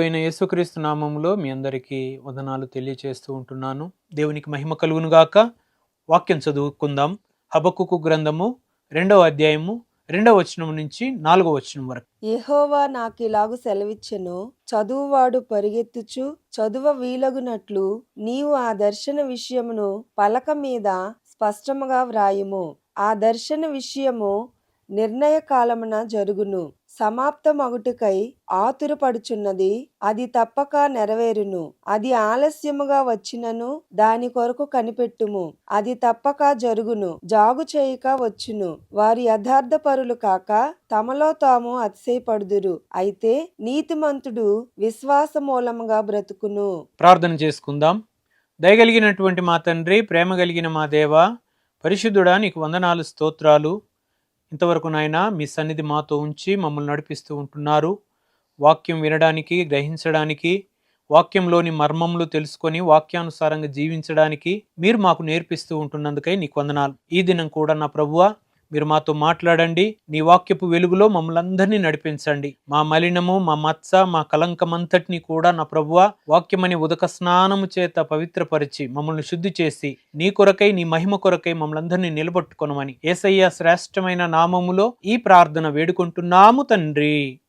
అయిన యేసుక్రీస్తు నామములో మీ అందరికీ వందనాలు తెలియచేస్తూ ఉంటున్నాను. దేవునికి మహిమ కలుగునుగాక వాక్యం చదువుకుందాం. హబక్కు గ్రంథము రెండవ అధ్యాయము రెండవ వచనం నుంచి నాలుగవ వచనం వరకు. ఎహోవా నాకు ఇలాగు సెలవిచ్చెను. చదువువాడు పరిగెత్తుచు చదువ వీలగునట్లు నీవు ఆ దర్శన విషయమును పలక మీద స్పష్టముగా వ్రాయుము. ఆ దర్శన విషయము నిర్ణయ కాలమున జరుగును. సమాప్తమగుటకై ఆతురపడుచున్నది అది తప్పక నెరవేరును. అది ఆలస్యముగా వచ్చినను దాని కొరకు కనిపెట్టుము. అది తప్పక జరుగును. జాగు చేయక వచ్చును. వారి యథార్థ పరులు కాక తమలో తాము అతిశయపడుదురు. అయితే నీతిమంతుడు విశ్వాస మూలముగా బ్రతుకును. ప్రార్థన చేసుకుందాం. దయగలిగినటువంటి మా తండ్రి ప్రేమ కలిగిన మా దేవ పరిశుద్ధుడా నీకు వందనాలు స్తోత్రాలు. ఇంతవరకు నాయన మీ సన్నిధి మాతో ఉంచి మమ్మల్ని నడిపిస్తూ ఉంటున్నారు. వాక్యం వినడానికి గ్రహించడానికి వాక్యంలోని మర్మములు తెలుసుకొని వాక్యానుసారంగా జీవించడానికి మీరు మాకు నేర్పిస్తూ ఉంటున్నందుకై నీకు వందనాలు. ఈ దినం కూడా నా ప్రభువ మీరు మాతో మాట్లాడండి. నీ వాక్యపు వెలుగులో మమ్మల్ని అందరినీ నడిపించండి. మా మలినము మా మత్స మా కలంకమంతటిని కూడా నా ప్రభువ వాక్యమని ఉదక స్నానము చేత పవిత్రపరిచి మమ్మల్ని శుద్ధి చేసి నీ కొరకై నీ మహిమ కొరకై మమ్మల్ని అందరినీ నిలబెట్టుకొనమని ఏసయ్య శ్రేష్టమైన నామములో ఈ ప్రార్థన వేడుకుంటున్నాము తండ్రి.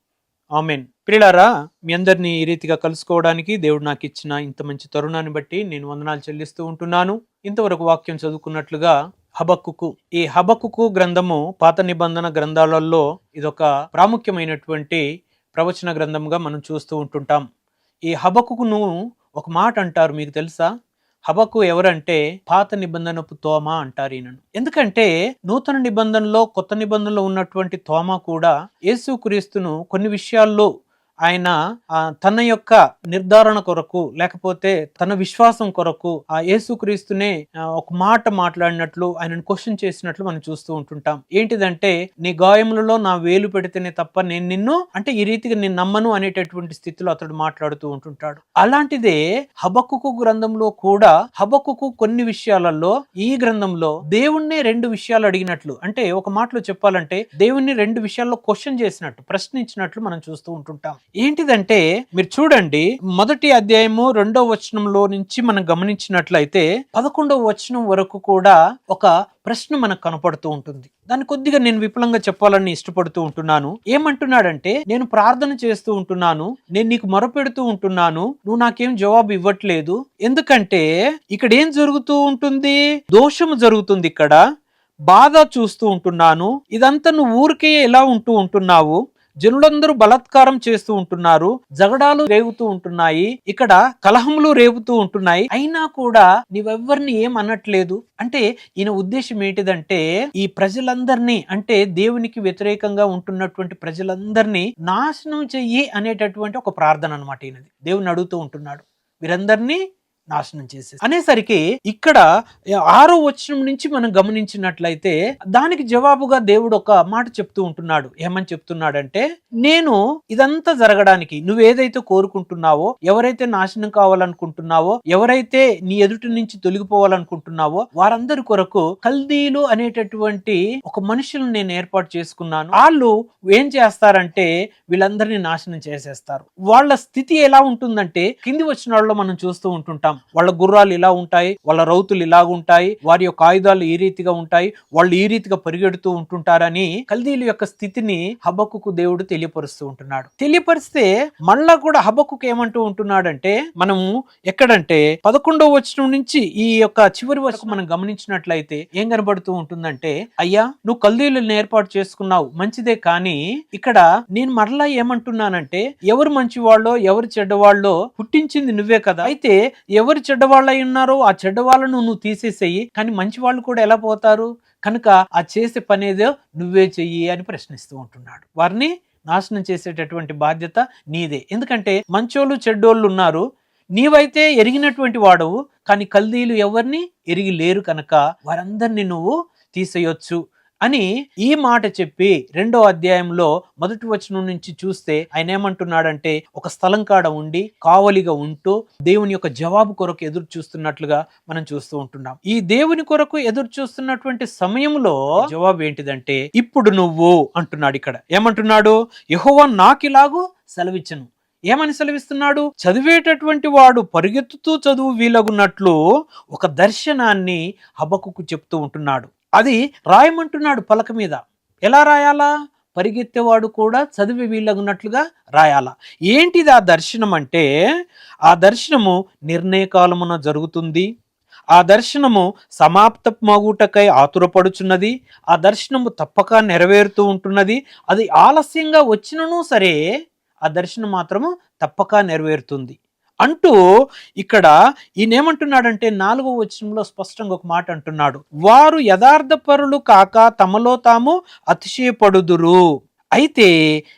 ఆమెన్. ప్రియులారా మీ అందరినీ ఈ రీతిగా కలుసుకోవడానికి దేవుడు నాకు ఇచ్చిన ఇంత మంచి తరుణాన్ని బట్టి నేను వందనాలు చెల్లిస్తూ ఉంటున్నాను. ఇంతవరకు వాక్యం చదువుకున్నట్లుగా హబక్కుకు. ఈ హబక్కుకు గ్రంథము పాత నిబంధన గ్రంథాలలో ఇదొక ప్రాముఖ్యమైనటువంటి ప్రవచన గ్రంథంగా మనం చూస్తూ ఉంటుంటాం. ఈ హబక్కును ఒక మాట అంటారు మీకు తెలుసా? హబక్కు ఎవరంటే పాత నిబంధనపు తోమ అంటారు ఈయనను. ఎందుకంటే నూతన నిబంధనలో కొత్త నిబంధనలో ఉన్నటువంటి తోమ కూడా యేసుక్రీస్తును కొన్ని విషయాల్లో ఆయన తన యొక్క నిర్ధారణ కొరకు లేకపోతే తన విశ్వాసం కొరకు ఆ యేసుక్రీస్తునే ఒక మాట మాట్లాడినట్లు ఆయనను క్వశ్చన్ చేసినట్లు మనం చూస్తూ ఉంటుంటాం. ఏంటిదంటే నీ గాయములలో నా వేలు పెడితేనే తప్ప నేను నిన్ను అంటే ఈ రీతిగా నేను నమ్మను అనేటటువంటి స్థితిలో అతడు మాట్లాడుతూ ఉంటుంటాడు. అలాంటిదే హబక్కుకు గ్రంథంలో కూడా హబక్కుకు కొన్ని విషయాలలో ఈ గ్రంథంలో దేవుణ్ణే రెండు విషయాలు అడిగినట్లు అంటే ఒక మాటలో చెప్పాలంటే దేవుణ్ణి రెండు విషయాల్లో క్వశ్చన్ చేసినట్టు ప్రశ్నించినట్లు మనం చూస్తూ ఉంటుంటాం. ఏంటిదంటే మీరు చూడండి మొదటి అధ్యాయము రెండో వచనంలో నుంచి మనం గమనించినట్లయితే పదకొండవ వచనం వరకు కూడా ఒక ప్రశ్న మనకు కనపడుతూ ఉంటుంది. దాన్ని కొద్దిగా నేను విపులంగా చెప్పాలని ఇష్టపడుతూ ఉంటున్నాను. ఏమంటున్నాడంటే నేను ప్రార్థన చేస్తూ ఉంటున్నాను నేను నీకు మొరపెడుతూ ఉంటున్నాను నువ్వు నాకేం జవాబు ఇవ్వట్లేదు. ఎందుకంటే ఇక్కడ ఏం జరుగుతూ ఉంటుంది? దోషము జరుగుతుంది ఇక్కడ. బాధ చూస్తూ ఉంటున్నాను. ఇదంతా నువ్వు ఊరికే ఎలా ఉంటూ ఉంటున్నావు? జనులందరూ బలాత్కారం చేస్తూ ఉంటున్నారు జగడాలు రేగుతూ ఉంటున్నాయి ఇక్కడ కలహములు రేగుతూ ఉంటున్నాయి. అయినా కూడా నీవెవ్వరిని ఏం అనట్లేదు? అంటే ఈయన ఉద్దేశం ఏంటిదంటే ఈ ప్రజలందరినీ అంటే దేవునికి వ్యతిరేకంగా ఉంటున్నటువంటి ప్రజలందరినీ నాశనం చెయ్యి అనేటటువంటి ఒక ప్రార్థన అనమాట ఈయనది. దేవుని అడుగుతూ ఉంటున్నాడు. వీరందరినీ నాశనం చేసే అనేసరికి ఇక్కడ ఆరో వచనం నుంచి మనం గమనించినట్లయితే దానికి జవాబుగా దేవుడు ఒక మాట చెప్తూ ఉంటున్నాడు. ఏమని చెప్తున్నాడంటే నేను ఇదంతా జరగడానికి నువ్వు ఏదైతే కోరుకుంటున్నావో ఎవరైతే నాశనం కావాలనుకుంటున్నావో ఎవరైతే నీ ఎదుటి నుంచి తొలగిపోవాలనుకుంటున్నావో వారందరి కొరకు కల్దీలు అనేటటువంటి ఒక మనుషులను నేను ఏర్పాటు చేసుకున్నాను. వాళ్ళు ఏం చేస్తారంటే వీళ్ళందరినీ నాశనం చేసేస్తారు. వాళ్ళ స్థితి ఎలా ఉంటుందంటే కింది వచ్చిన వాళ్ళు మనం చూస్తూ ఉంటుంటాం. వాళ్ళ గుర్రాలు ఇలా ఉంటాయి వాళ్ళ రౌతులు ఇలా ఉంటాయి వారి యొక్క ఆయుధాలు ఈ రీతిగా ఉంటాయి వాళ్ళు ఈ రీతిగా పరిగెడుతూ ఉంటుంటారని కల్దీల యొక్క స్థితిని హబక్కుకు దేవుడు తెలియపరుస్తూ ఉంటున్నాడు. తెలియపరిస్తే మళ్ళా కూడా హబక్కుకు ఏమంటూ ఉంటున్నాడంటే మనము ఎక్కడంటే పదకొండవ వచనం నుంచి ఈ యొక్క చివరి వరకు మనం గమనించినట్లయితే ఏం కనబడుతూ ఉంటుందంటే అయ్యా నువ్వు కల్దీలను ఏర్పాటు చేసుకున్నావు మంచిదే కానీ ఇక్కడ నేను మరలా ఏమంటున్నానంటే ఎవరు మంచివాళ్ళో ఎవరు చెడ్డవాళ్ళో పుట్టించింది నువ్వే కదా. అయితే ఎవరు చెడ్డవాళ్ళు అయి ఉన్నారో ఆ చెడ్డవాళ్ళను నువ్వు తీసేసేయి. కానీ మంచి వాళ్ళు కూడా ఎలా పోతారు? కనుక ఆ చేసే పని ఏదో నువ్వే చెయ్యి అని ప్రశ్నిస్తూ ఉంటున్నాడు. వారిని నాశనం చేసేటటువంటి బాధ్యత నీదే. ఎందుకంటే మంచోళ్ళు చెడ్డోళ్ళు ఉన్నారు. నీవైతే ఎరిగినటువంటి వాడవు. కానీ కల్దీలు ఎవరిని? ఎరిగి లేరు కనుక వారందరినీ నువ్వు తీసేయొచ్చు. అని ఈ మాట చెప్పి రెండో అధ్యాయంలో మొదటి వచనం నుంచి చూస్తే ఆయన ఏమంటున్నాడంటే ఒక స్థలం కాడ ఉండి కావలిగా ఉంటూ దేవుని యొక్క జవాబు కొరకు ఎదురు చూస్తున్నట్లుగా మనం చూస్తూ ఉంటున్నాం. ఈ దేవుని కొరకు ఎదురు చూస్తున్నటువంటి సమయంలో జవాబు ఏంటిదంటే ఇప్పుడు నువ్వు అంటున్నాడు ఇక్కడ. ఏమంటున్నాడు? యెహోవా నాకిలాగూ సెలవిచ్చను. ఏమని సెలవిస్తున్నాడు? చదివేటటువంటి వాడు పరిగెత్తుతూ చదువు వీలగున్నట్లు ఒక దర్శనాన్ని హబకుకు చెప్తూ ఉంటున్నాడు. అది రాయమంటున్నాడు పలక మీద. ఎలా రాయాలా? పరిగెత్తేవాడు కూడా చదివి వీళ్ళగున్నట్లుగా రాయాలా. ఏంటిది ఆ దర్శనం అంటే ఆ దర్శనము నిర్ణయకాలమున జరుగుతుంది. ఆ దర్శనము సమాప్త మగుటకై ఆతురపడుచున్నది. ఆ దర్శనము తప్పక నెరవేరుతూ ఉంటున్నది. అది ఆలస్యంగా వచ్చినను సరే ఆ దర్శనం మాత్రము తప్పక నెరవేరుతుంది. అంటూ ఇక్కడ ఈయనేమంటున్నాడంటే నాలుగో వచనంలో స్పష్టంగా ఒక మాట అంటున్నాడు. వారు యథార్థపరులు కాక తమలో తాము అతిశయపడుదురు. అయితే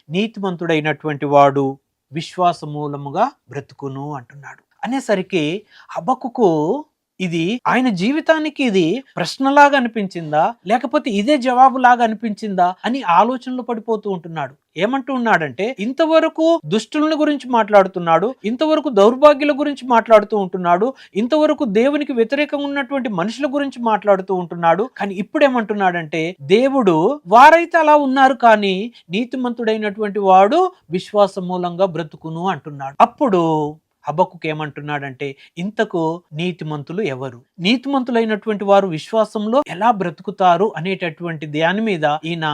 నీతిమంతుడైనటువంటి వాడు విశ్వాస మూలముగా బ్రతుకును అంటున్నాడు. అనేసరికి అబకుకు ఇది ఆయన జీవితానికి ఇది ప్రశ్నలాగా అనిపించిందా? లేకపోతే ఇదే జవాబు లాగా అనిపించిందా? అని ఆలోచనలు పడిపోతూ ఉంటున్నాడు. ఏమంటూ ఉన్నాడంటే ఇంతవరకు దుష్టులను గురించి మాట్లాడుతున్నాడు ఇంతవరకు దౌర్భాగ్యుల గురించి మాట్లాడుతూ ఉంటున్నాడు ఇంతవరకు దేవునికి వ్యతిరేకంగా ఉన్నటువంటి మనుషుల గురించి మాట్లాడుతూ ఉంటున్నాడు. కానీ ఇప్పుడు ఏమంటున్నాడంటే దేవుడు వారైతే అలా ఉన్నారు కానీ నీతిమంతుడైనటువంటి వాడు విశ్వాస మూలంగా బ్రతుకును అంటున్నాడు. అప్పుడు హబక్కుకు ఏమంటున్నాడంటే ఇంతకు నీతిమంతులు ఎవరు? నీతిమంతులైనటువంటి వారు విశ్వాసంలో ఎలా బ్రతుకుతారు అనేటటువంటి దాని మీద ఈయన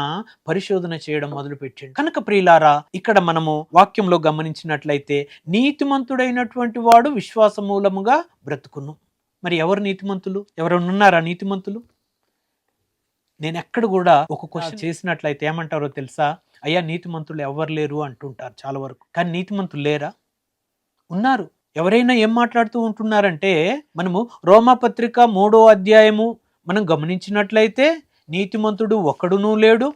పరిశోధన చేయడం మొదలుపెట్టాడు. కనుక ప్రియులారా ఇక్కడ మనము వాక్యంలో గమనించినట్లయితే నీతిమంతుడైనటువంటి వాడు విశ్వాస మూలముగా బ్రతుకును. మరి ఎవరు నీతిమంతులు? ఎవరైనా ఉన్నారా నీతిమంతులు? నేను ఎక్కడ కూడా ఒక క్వశ్చన్ చేసినట్లయితే ఏమంటారో తెలుసా? అయ్యా నీతిమంతులు ఎవరు లేరు అంటుంటారు చాలా వరకు. కానీ నీతిమంతులు లేరా? ఉన్నారు. ఎవరైనా ఏం మాట్లాడుతూ ఉంటున్నారంటే మనము రోమపత్రిక మూడో అధ్యాయము మనం గమనించినట్లయితే నీతిమంతుడు ఒక్కడునూ లేడు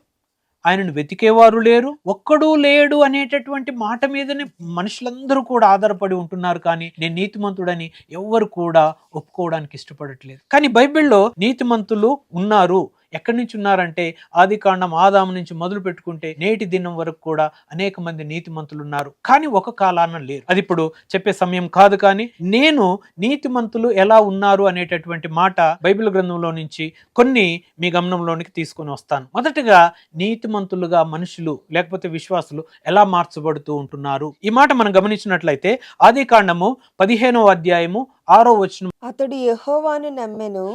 ఆయనను వెతికేవారు లేరు ఒక్కడు లేడు అనేటటువంటి మాట మీదనే మనుషులందరూ కూడా ఆధారపడి ఉంటున్నారు కానీ నేను నీతిమంతుడని ఎవ్వరు కూడా ఒప్పుకోవడానికి ఇష్టపడట్లేదు. కానీ బైబిల్లో నీతిమంతులు ఉన్నారు. ఎక్కడి నుంచి ఉన్నారంటే ఆది కాండం ఆదాము నుంచి మొదలు పెట్టుకుంటే నేటి దినం వరకు కూడా అనేక మంది నీతిమంతులు ఉన్నారు కానీ ఒక కాలాన లేరు. అది ఇప్పుడు చెప్పే సమయం కాదు కానీ నేను నీతిమంతులు ఎలా ఉన్నారు అనేటటువంటి మాట బైబిల్ గ్రంథంలో నుంచి కొన్ని మీ గమనంలోనికి తీసుకొని వస్తాను. మొదటగా నీతిమంతులుగా మనుషులు లేకపోతే విశ్వాసులు ఎలా మార్చబడుతూ ఉంటున్నారు? ఈ మాట మనం గమనించినట్లయితే ఆది కాండము పదిహేనో అధ్యాయము ఆరో వచనం అతడు యహోవాను నమ్మెను.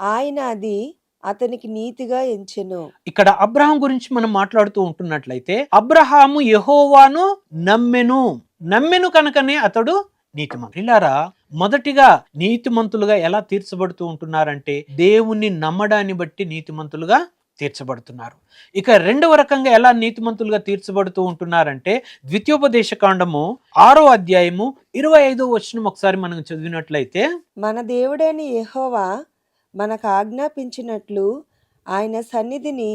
ఆయన అది అతనికి నీతిగా ఎంచెను. ఇక్కడ అబ్రహాం గురించి మనం మాట్లాడుతూ ఉంటున్నట్లయితే అబ్రహాము యెహోవాను నమ్మెను. నమ్మెను కనుకనే అతడు నీతిమంతుడు. ఇలారా మొదటిగా నీతిమంతులుగా ఎలా తీర్చబడుతూ ఉంటున్నారంటే దేవుణ్ణి నమ్మడాన్ని బట్టి నీతిమంతులుగా తీర్చబడుతున్నారు. ఇక రెండవ రకంగా ఎలా నీతిమంతులుగా తీర్చబడుతూ ఉంటున్నారంటే ద్వితీయోపదేశ కాండము ఆరో అధ్యాయము ఇరవై ఐదో వచనం ఒకసారి మనం చదివినట్లయితే మన దేవుడైన యెహోవా మనకు ఆజ్ఞాపించినట్లు ఆయన సన్నిధిని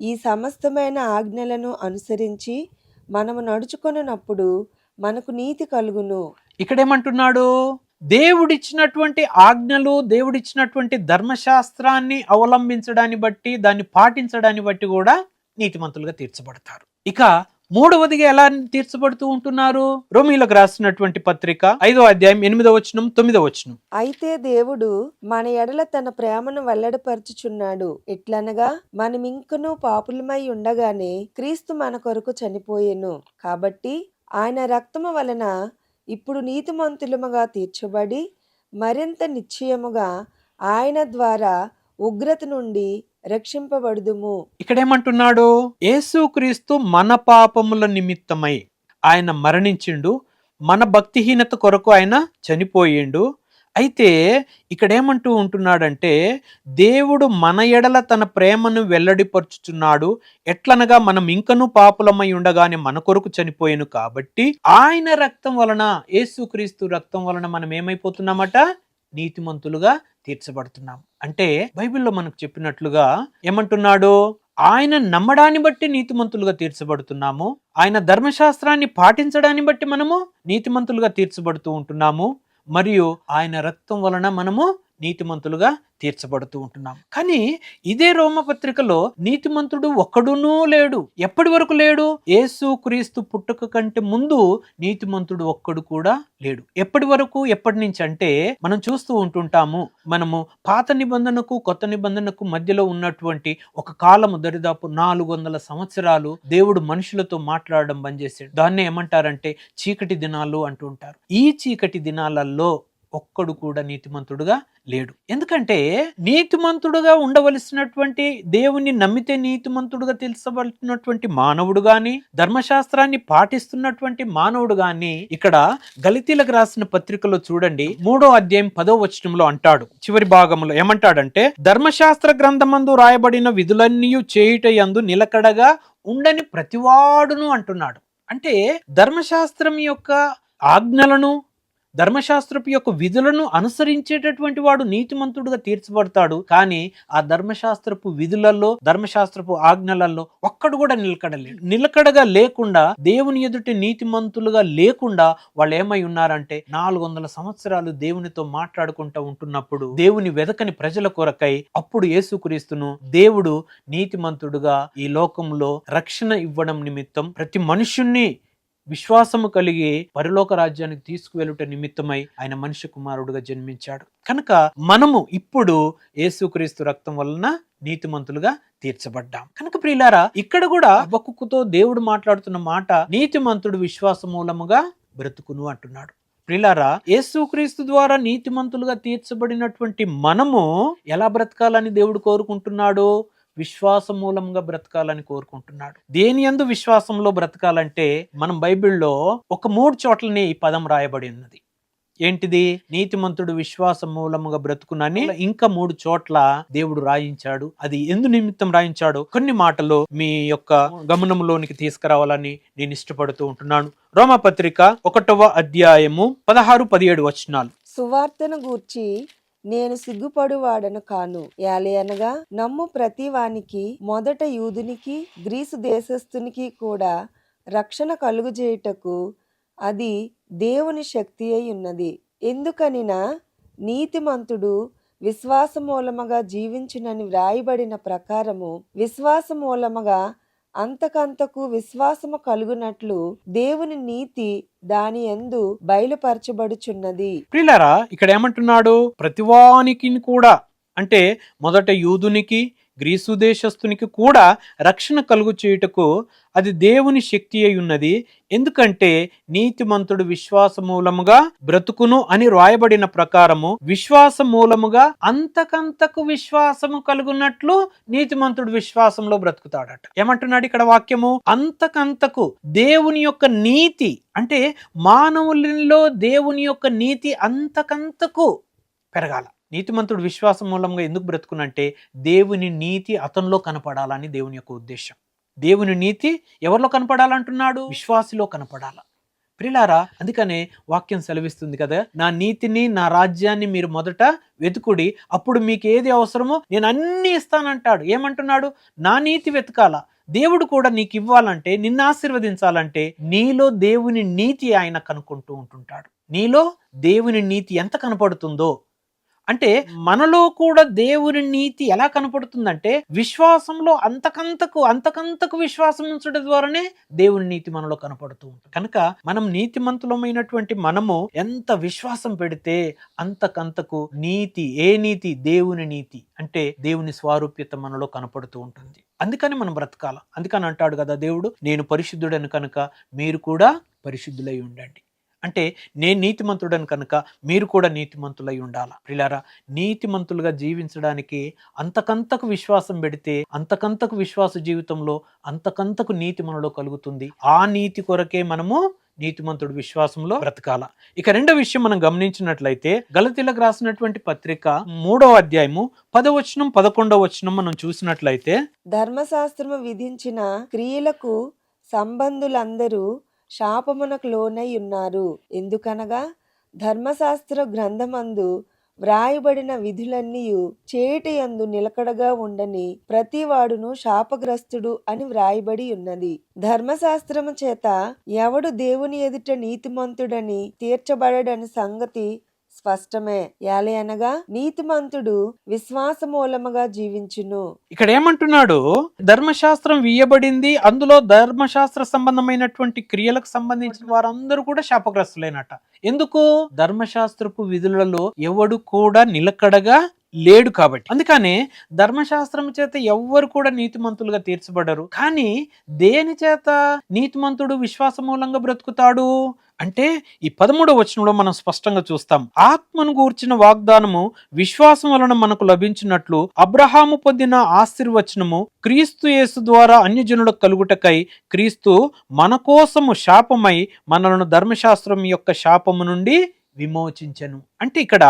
ఈ సమస్తమైన ఆజ్ఞలను అనుసరించి మనము నడుచుకొనున్నప్పుడు మనకు నీతి కలుగును. ఇక్కడేమంటున్నాడు? దేవుడిచ్చినటువంటి ఆజ్ఞలు దేవుడిచ్చినటువంటి ధర్మశాస్త్రాన్ని అవలంబించడాన్ని బట్టి దాన్ని పాటించడాన్ని బట్టి కూడా నీతిమంతులుగా తీర్చబడతారు. ఇక మూడవదిగా ఎలా తీర్చబడుతూ ఉంటున్నారు? రోమిలకు రాసినటువంటి పత్రిక ఐదో అధ్యాయం ఎనిమిదో వచనం తొమ్మిదో వచనం. అయితే దేవుడు మన ఎడల తన ప్రేమను వెల్లడపరచుచున్నాడు. ఎట్లనగా మనమింకను పాపులమై ఉండగానే క్రీస్తు మన కొరకు చనిపోయేను. కాబట్టి ఆయన రక్తము వలన ఇప్పుడు నీతిమంతులముగా తీర్చబడి మరింత నిశ్చయముగా ఆయన ద్వారా ఉగ్రత నుండి రక్షింపబడుదుము. ఇక్కడేమంటున్నాడు? యేసుక్రీస్తు మన పాపముల నిమిత్తమై ఆయన మరణించిండు మన భక్తిహీనత కొరకు ఆయన చనిపోయిండు. అయితే ఇక్కడేమంటూ ఉంటున్నాడంటే దేవుడు మన ఎడల తన ప్రేమను వెల్లడిపరుచుచున్నాడు. ఎట్లనగా మనం ఇంకనూ పాపులమై ఉండగానే మన కొరకు చనిపోయాను కాబట్టి ఆయన రక్తం వలన యేసుక్రీస్తు రక్తం వలన మనం ఏమైపోతున్నామట నీతిమంతులుగా తీర్చబడుతున్నాం. అంటే బైబిల్లో మనకు చెప్పినట్లుగా ఏమంటున్నాడు? ఆయన నమ్మడాన్ని బట్టి నీతిమంతులుగా తీర్చబడుతున్నాము. ఆయన ధర్మశాస్త్రాన్ని పాటించడాన్ని బట్టి మనము నీతిమంతులుగా తీర్చబడుతూ ఉంటున్నాము. మరియు ఆయన రక్తం వలన మనము నీతిమంతులుగా తీర్చబడుతూ ఉంటున్నాం. కానీ ఇదే రోమపత్రికలో నీతిమంతుడు ఒక్కడునూ లేడు. ఎప్పటి వరకు లేడు? యేసు క్రీస్తు పుట్టుక కంటే ముందు నీతిమంతుడు ఒక్కడు కూడా లేడు. ఎప్పటి వరకు? ఎప్పటి నుంచి అంటే మనం చూస్తూ ఉంటుంటాము. మనము పాత నిబంధనకు కొత్త నిబంధనకు మధ్యలో ఉన్నటువంటి ఒక కాలము దరిదాపు నాలుగు వందల సంవత్సరాలు దేవుడు మనుషులతో మాట్లాడడం బంద్ చేశాడు దాన్నే ఏమంటారంటే చీకటి దినాలు అంటుంటారు ఈ చీకటి దినాలలో ఒక్కడు కూడా నీతిమంతుడుగా లేడు. ఎందుకంటే నీతిమంతుడుగా ఉండవలసినటువంటి దేవుణ్ణి నమ్మితే నీతిమంతుడుగా తెలుసవలసినటువంటి మానవుడు గాని ధర్మశాస్త్రాన్ని పాటిస్తున్నటువంటి మానవుడు గాని ఇక్కడ గలితీలకు రాసిన పత్రికలో చూడండి. మూడో అధ్యాయం పదో వచనంలో అంటాడు. చివరి భాగంలో ఏమంటాడంటే ధర్మశాస్త్ర గ్రంథమందు రాయబడిన విధులన్నీ చేయుట యందు నిలకడగా ఉండని ప్రతివాడును అంటున్నాడు. అంటే ధర్మశాస్త్రం యొక్క ఆజ్ఞలను ధర్మశాస్త్రపు యొక్క విధులను అనుసరించేటటువంటి వాడు నీతిమంతుడుగా తీర్చబడతాడు. కానీ ఆ ధర్మశాస్త్రపు విధులలో ధర్మశాస్త్రపు ఆజ్ఞలలో ఒక్కడు కూడా నిలకడలేడు. నిలకడగా లేకుండా దేవుని ఎదుటి నీతిమంతులుగా లేకుండా వాళ్ళు ఏమై ఉన్నారంటే నాలుగు వందల సంవత్సరాలు దేవునితో మాట్లాడుకుంటూ ఉంటున్నప్పుడు దేవుని వెదకని ప్రజల కొరకై అప్పుడు యేసుక్రీస్తును దేవుడు నీతిమంతుడుగా ఈ లోకంలో రక్షణ ఇవ్వడం నిమిత్తం ప్రతి మనుషుణ్ణి విశ్వాసము కలిగి పరలోక రాజ్యానికి తీసుకువెళ్ళుట నిమిత్తమై ఆయన మనిషి కుమారుడుగా జన్మించాడు. కనుక మనము ఇప్పుడు యేసుక్రీస్తు రక్తం వలన నీతిమంతులుగా తీర్చబడ్డాం. కనుక ప్రియులారా ఇక్కడ కూడా బక్కుతో దేవుడు మాట్లాడుతున్న మాట నీతిమంతుడు విశ్వాస మూలముగా బ్రతుకును అంటున్నాడు. ప్రిలారా యేసుక్రీస్తు ద్వారా నీతిమంతులుగా తీర్చబడినటువంటి మనము ఎలా బ్రతకాలని దేవుడు కోరుకుంటున్నాడు విశ్వాసం మూలంగా బ్రతకాలని కోరుకుంటున్నాడు. దేని ఎందు విశ్వాసంలో బ్రతకాలంటే మనం బైబిల్లో ఒక మూడు చోట్లని ఈ పదం రాయబడి ఉన్నది. ఏంటిది? నీతిమంతుడు విశ్వాసం మూలముగా బ్రతుకునని ఇంకా మూడు చోట్ల దేవుడు రాయించాడు. అది ఎందు నిమిత్తం రాయించాడు కొన్ని మాటలు మీ యొక్క గమనంలోనికి తీసుకురావాలని నేను ఇష్టపడుతూ ఉంటున్నాను. రోమపత్రిక ఒకటవ అధ్యాయము పదహారు పదిహేడు వచనాలు. సువార్తను గూర్చి నేను సిగ్గుపడువాడను కాను. ఏలయనగా నమ్ము ప్రతివానికి మొదట యూదునికి గ్రీసు దేశస్థునికి కూడా రక్షణ కలుగుజేయుటకు అది దేవుని శక్తి అయి ఉన్నది. ఎందుకనినా నీతిమంతుడు విశ్వాసమూలముగా జీవించునని వ్రాయబడిన ప్రకారము విశ్వాస మూలముగా అంతకంతకు విశ్వాసము కలుగునట్లు దేవుని నీతి దాని యందు బయలుపరచబడుచున్నది. ప్రిలరా ఇక్కడ ఏమంటున్నాడు? ప్రతివానికి కూడా. అంటే మొదట యూదునికి గ్రీసు దేశస్థునికి కూడా రక్షణ కలుగు చేయుటకు అది దేవుని శక్తి అయి ఉన్నది. ఎందుకంటే నీతిమంతుడు విశ్వాస మూలముగా బ్రతుకును అని రాయబడిన ప్రకారము విశ్వాస మూలముగా అంతకంతకు విశ్వాసము కలుగున్నట్లు నీతిమంతుడు విశ్వాసంలో బ్రతుకుతాడట. ఏమంటున్నాడు ఇక్కడ వాక్యము? అంతకంతకు దేవుని యొక్క నీతి అంటే మానవులలో దేవుని యొక్క నీతి అంతకంతకు పెరగాల. నీతిమంతుడు విశ్వాసం మూలంగా ఎందుకు బ్రతుకునంటే దేవుని నీతి అతనిలో కనపడాలని దేవుని యొక్క ఉద్దేశం. దేవుని నీతి ఎవరిలో కనపడాలంటున్నాడు? విశ్వాసిలో కనపడాల. ప్రిలారా అందుకనే వాక్యం సెలవిస్తుంది కదా నా నీతిని నా రాజ్యాన్ని మీరు మొదట వెతుకుడి అప్పుడు మీకు ఏది అవసరమో నేను అన్ని ఇస్తానంటాడు. ఏమంటున్నాడు? నా నీతి వెతకాల. దేవుడు కూడా నీకు ఇవ్వాలంటే నిన్ను ఆశీర్వదించాలంటే నీలో దేవుని నీతి ఆయన కనుక్కుంటూ ఉంటుంటాడు. నీలో దేవుని నీతి ఎంత కనపడుతుందో అంటే మనలో కూడా దేవుని నీతి ఎలా కనపడుతుందంటే విశ్వాసంలో అంతకంతకు అంతకంతకు విశ్వాసం ఉంచడం ద్వారానే దేవుని నీతి మనలో కనపడుతూ ఉంటుంది. కనుక మనం నీతిమంతులమైనటువంటి మనము ఎంత విశ్వాసం పెడితే అంతకంతకు నీతి ఏ నీతి? దేవుని నీతి. అంటే దేవుని స్వారూప్యత మనలో కనపడుతూ ఉంటుంది. అందుకని మనం బ్రతకాల. అందుకని అంటాడు కదా దేవుడు నేను పరిశుద్ధుడను కనుక మీరు కూడా పరిశుద్ధులై ఉండండి. అంటే నేను నీతిమంతుడని కనుక మీరు కూడా నీతిమంతులై ఉండాలా? ప్రిలారా నీతిమంతులుగా జీవించడానికి అంతకంతకు విశ్వాసం పెడితే అంతకంతకు విశ్వాస జీవితంలో అంతకంతకు నీతి మనలో కలుగుతుంది. ఆ నీతి కొరకే మనము నీతిమంతుడు విశ్వాసంలో బ్రతకాల? ఇక రెండో విషయం మనం గమనించినట్లయితే గలతీలకు రాసినటువంటి పత్రిక మూడవ అధ్యాయము పదవచనం పదకొండవ వచనం మనం చూసినట్లయితే ధర్మశాస్త్రము విధించిన క్రియలకు సంబంధులందరూ శాపమునకు లోనై ఉన్నారు. ఎందుకనగా ధర్మశాస్త్ర గ్రంథమందు వ్రాయబడిన విధులన్నీ చేటియందు నిలకడగా ఉండని ప్రతివాడును శాపగ్రస్తుడు అని వ్రాయబడి ఉన్నది. ధర్మశాస్త్రము చేత ఎవడు దేవుని ఎదుట నీతిమంతుడని తీర్చబడడని సంగతి స్పష్టమే. యాలి అనగా నీతిమంతుడు విశ్వాస మూలముగా జీవించును. ఇక్కడ ఏమంటున్నాడు? ధర్మశాస్త్రం వీయబడింది అందులో ధర్మశాస్త్ర సంబంధమైనటువంటి క్రియలకు సంబంధించిన వారందరూ కూడా శాపగ్రస్తులైనట. ఎందుకు? ధర్మశాస్త్రపు విధులలో ఎవడు కూడా నిలకడగా లేడు కాబట్టి. అందుకనే ధర్మశాస్త్రం చేత ఎవ్వరు కూడా నీతిమంతులుగా తీర్చబడరు. కానీ దేని చేత నీతిమంతుడు విశ్వాస మూలంగా బ్రతుకుతాడు? అంటే ఈ పదమూడవ వచనంలో మనం స్పష్టంగా చూస్తాం. ఆత్మను గూర్చిన వాగ్దానము విశ్వాసం వలన మనకు లభించినట్లు అబ్రహాము పొందిన ఆశీర్వచనము క్రీస్తు యేసు ద్వారా అన్యజనులకు కలుగుటకై క్రీస్తు మన కోసము శాపమై మనలను ధర్మశాస్త్రం యొక్క శాపము నుండి విమోచించను. అంటే ఇక్కడ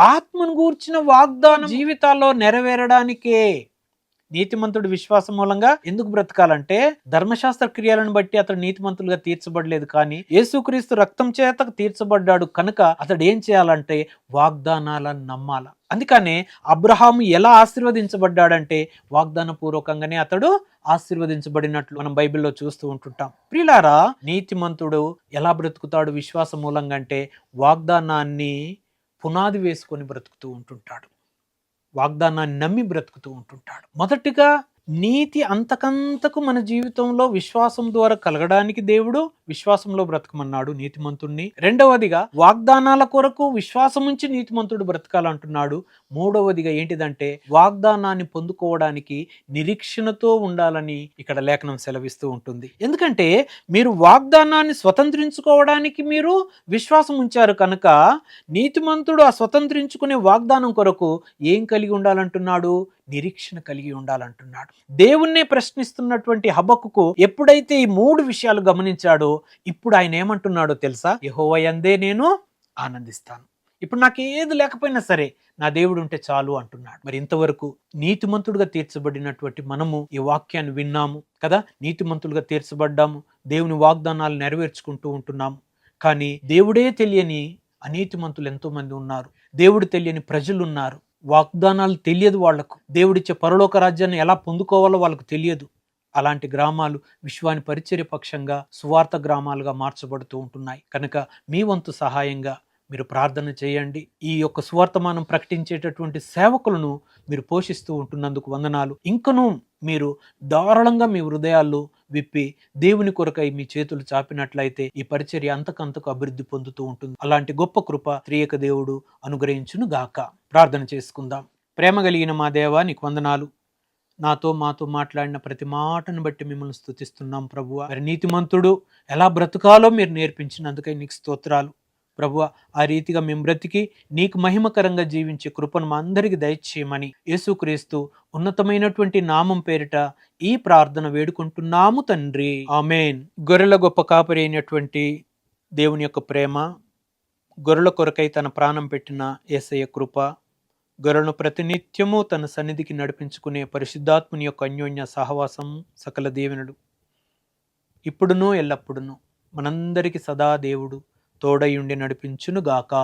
ఆత్మను గూర్చిన వాగ్దానం జీవితాల్లో నెరవేరడానికే నీతిమంతుడు విశ్వాసం మూలంగా ఎందుకు బ్రతకాలంటే ధర్మశాస్త్ర క్రియలను బట్టి అతడు నీతిమంతులుగా తీర్చబడలేదు కానీ యేసుక్రీస్తు రక్తం చేత తీర్చబడ్డాడు కనుక అతడు ఏం చేయాలంటే వాగ్దానాలను నమ్మాల. అందుకనే అబ్రహాము ఎలా ఆశీర్వదించబడ్డాడంటే వాగ్దాన పూర్వకంగానే అతడు ఆశీర్వదించబడినట్లు మనం బైబిల్లో చూస్తూ ఉంటుంటాం. ప్రియులారా నీతిమంతుడు ఎలా బ్రతుకుతాడు విశ్వాస మూలంగా అంటే వాగ్దానాన్ని పునాది వేసుకొని బ్రతుకుతూ ఉంటుంటాడు. వాగ్దానాన్ని నమ్మి బ్రతుకుతూ ఉంటుంటాడు. మొదటిగా నీతి అంతకంతకు మన జీవితంలో విశ్వాసం ద్వారా కలగడానికి దేవుడు విశ్వాసంలో బ్రతకమన్నాడు నీతిమంతుణ్ణి. రెండవదిగా వాగ్దానాల కొరకు విశ్వాసం ఉంచి నీతిమంతుడు బ్రతకాలంటున్నాడు. మూడవదిగా ఏంటిదంటే వాగ్దానాన్ని పొందుకోవడానికి నిరీక్షణతో ఉండాలని ఇక్కడ లేఖనం సెలవిస్తూ ఉంటుంది. ఎందుకంటే మీరు వాగ్దానాన్ని స్వతంత్రించుకోవడానికి మీరు విశ్వాసం ఉంచారు కనుక నీతిమంతుడు ఆ స్వతంత్రించుకునే వాగ్దానం కొరకు ఏం కలిగి ఉండాలంటున్నాడు? నిరీక్షణ కలిగి ఉండాలంటున్నాడు. దేవుణ్ణే ప్రశ్నిస్తున్నటువంటి హబక్కుకు ఎప్పుడైతే ఈ మూడు విషయాలు గమనించాడో ఇప్పుడు ఆయన ఏమంటున్నాడో తెలుసా? యహోవయందే నేను ఆనందిస్తాను. ఇప్పుడు నాకు ఏది లేకపోయినా సరే నా దేవుడు ఉంటే చాలు అంటున్నాడు. మరి ఇంతవరకు నీతిమంతుడుగా తీర్చబడినటువంటి మనము ఈ వాక్యాన్ని విన్నాము కదా? నీతిమంతులుగా తీర్చబడ్డాము. దేవుని వాగ్దానాలు నెరవేర్చుకుంటూ ఉంటున్నాము. కానీ దేవుడే తెలియని అనీతిమంతులు ఎంతోమంది ఉన్నారు. దేవుడు తెలియని ప్రజలు ఉన్నారు వాగ్దానాలు తెలియదు వాళ్ళకు దేవుడిచ్చే పరలోక రాజ్యాన్ని ఎలా పొందుకోవాలో వాళ్ళకు తెలియదు. అలాంటి గ్రామాలు విశ్వాని పరిచర్య పక్షంగా సువార్త గ్రామాలుగా మార్చబడుతూ ఉంటున్నాయి. కనుక మీ వంతు సహాయంగా మీరు ప్రార్థన చేయండి. ఈ యొక్క సువార్తమానం ప్రకటించేటటువంటి సేవకులను మీరు పోషిస్తూ ఉంటున్నందుకు వందనాలు. ఇంకనూ మీరు దారుణంగా మీ హృదయాల్లో విప్పి దేవుని కొరకై మీ చేతులు చాపినట్లయితే ఈ పరిచర్య అంతకంతకు అభివృద్ధి పొందుతూ ఉంటుంది. అలాంటి గొప్ప కృప త్రియక దేవుడు అనుగ్రహించును గాక. ప్రార్థన చేసుకుందాం. ప్రేమ కలిగిన మా దేవా నీకు వందనాలు. నాతో మాతో మాట్లాడిన ప్రతి మాటను బట్టి మిమ్మల్ని స్థుతిస్తున్నాం ప్రభువ. మరి నీతిమంతుడు ఎలా బ్రతకాలో మీరు నేర్పించినందుకై నీకు స్తోత్రాలు. ప్రభువ ఆ రీతిగా మేము బ్రతికి నీకు మహిమకరంగా జీవించే కృపను మా అందరికి దయచేయమని యేసుక్రీస్తు ఉన్నతమైనటువంటి నామం పేరిట ఈ ప్రార్థన వేడుకుంటున్నాము తండ్రి. ఆమెన్. గొర్రెల గొప్ప కాపరి అయినటువంటి దేవుని యొక్క ప్రేమ గొర్రెల కొరకై తన ప్రాణం పెట్టిన ఏసయ్య కృప గొర్రెలను ప్రతినిత్యము తన సన్నిధికి నడిపించుకునే పరిశుద్ధాత్ముని యొక్క అన్యోన్య సహవాసం సకల దేవునుడు ఇప్పుడును ఎల్లప్పుడును మనందరికీ సదా దేవుడు తోడయుండి నడిపించును గాక